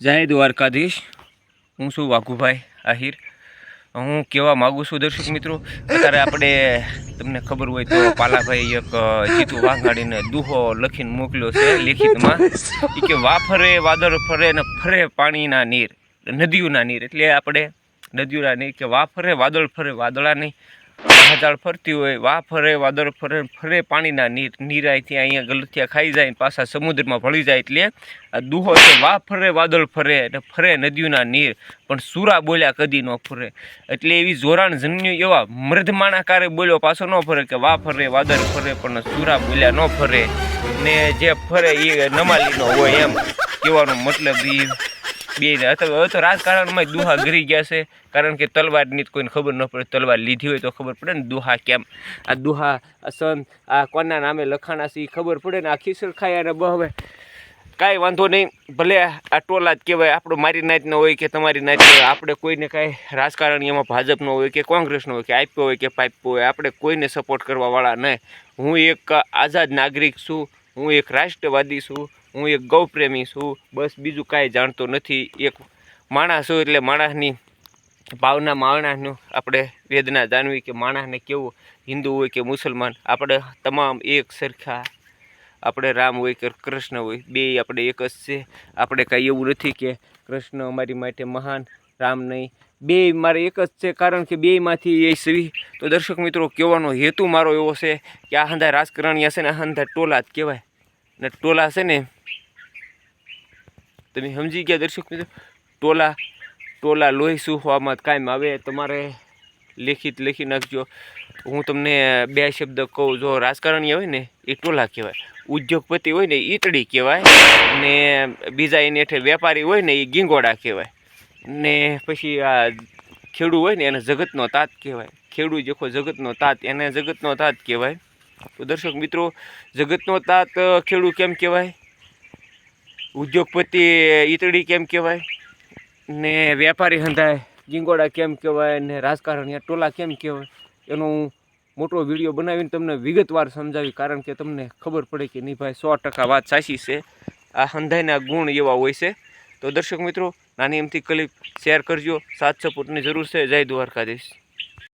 જય દ્વારકાધીશ. હું છું વાઘુભાઈ આહિર. હું કહેવા માગું છું દર્શક મિત્રો, અત્યારે આપણે તમને ખબર હોય તો પાલાભાઈ એક જીતુ વાઘાડીને દુહો લખીને મોકલ્યો છે લેખિતમાં. કે વાફરે વાદળ ફરે ને ફરે પાણીના નીર, નદીઓના નીર. એટલે આપણે નદીઓના નીર કે વાફરે વાદળ ફરે વાદળા નહીં વાદળ ફરતી હોય, વા ફરે, વાદળ ફરે ફરે, પાણીના નીર નીરાયથી અહીંયા ગલથિયા ખાઈ જાય પાછા સમુદ્રમાં ભળી જાય એટલે આ દુહો છે, વા ફરે, વાદળ ફરે અને ફરે નદીઓના નીર, પણ સુરા બોલ્યા કદી ન ફરે. એટલે એવી જોરાણ જન્મ્યું એવા મર્ધમાણાકારે બોલ્યો, પાછો ન ફરે કે વા ફરે, વાદળ ફરે, પણ સુરા બોલ્યા ન ફરે. ને જે ફરે એ નમાલીનો હોય એમ. કહેવાનો મતલબ એ બે અથવા હવે તો રાજકારણમાં દુહા ગરી ગયા છે. કારણ કે તલવારની કોઈને ખબર ન પડે. તલવાર લીધી હોય તો ખબર પડે ને દુહા કેમ. આ દુહા સંત આ કોના નામે લખાણા છે એ ખબર પડે ને આ ખીસર ખાય અને બહવે કાંઈ વાંધો નહીં. ભલે આ ટોલા જ કહેવાય. આપણો મારી નાતનો હોય કે તમારી નાતનો હોય. આપણે કોઈને કાંઈ રાજકારણી એમાં ભાજપનો હોય કે કોંગ્રેસનો હોય કે આપ્યો હોય કે પાઇપો હોય, આપણે કોઈને સપોર્ટ કરવાવાળા નહીં. હું એક આઝાદ નાગરિક છું. હું એક રાષ્ટ્રવાદી છું. હું એક ગૌપ્રેમી છું, બસ બીજું કાંઈ જાણતો નથી. એક માણસ છું એટલે માણસની ભાવના માણસનું આપણે વેદના જાણવી કે માણસને કેવું હિન્દુ હોય કે મુસલમાન, આપણે તમામ એક સરખા. આપણે રામ હોય કે કૃષ્ણ હોય, બે આપણે એક જ છે. આપણે કાંઈ એવું નથી કે કૃષ્ણ અમારી માટે મહાન, રામ નહીં. બે મારે એક જ છે, કારણ કે બેમાંથી એ સવી તો દર્શક મિત્રો, કહેવાનો હેતુ મારો એવો છે કે આ હંધા રાજકારણીયા છે ને આ હંધા ટોલા જ કહેવાય. ને ટોલા છે ને તમે સમજી ગયા દર્શક મિત્રો? ટોલા ટોલા લોહી સૂહવામાં કાયમ આવે, તમારે લેખિત લખી નાખજો. હું તમને બે શબ્દ કહું, જો રાજકારણી હોય ને, એ ટોલા કહેવાય. ઉદ્યોગપતિ હોય ને ઈટડી કહેવાય. ને બીજા એની હેઠે વેપારી હોય ને એ ગીંગોડા કહેવાય. ને પછી આ ખેડૂ હોય ને, એને જગતનો તાત કહેવાય. ખેડૂ જેખો જગતનો તાત, એને જગતનો તાત કહેવાય. તો દર્શક મિત્રો, જગતનો તાત ખેડૂ કેમ કહેવાય? ઉદ્યોગપતિ ઈતળી કેમ કહેવાય? ને વેપારી હંધાય ગીંગોડા કેમ કહેવાય, ને રાજકારણીયા ટોલા કેમ કહેવાય? એનો હું મોટો વીડિયો બનાવીને તમને વિગતવાર સમજાવી, કારણ કે તમને ખબર પડે કે નહીં ભાઈ, સો ટકા વાત સાચી છે. આ હંધાઈના ગુણ એવા હોય છે. તો દર્શક મિત્રો, નાની એમથી ક્લિપ શેર કરજો. સાત સપોર્ટની જરૂર છે. જય દ્વારકાધીશ.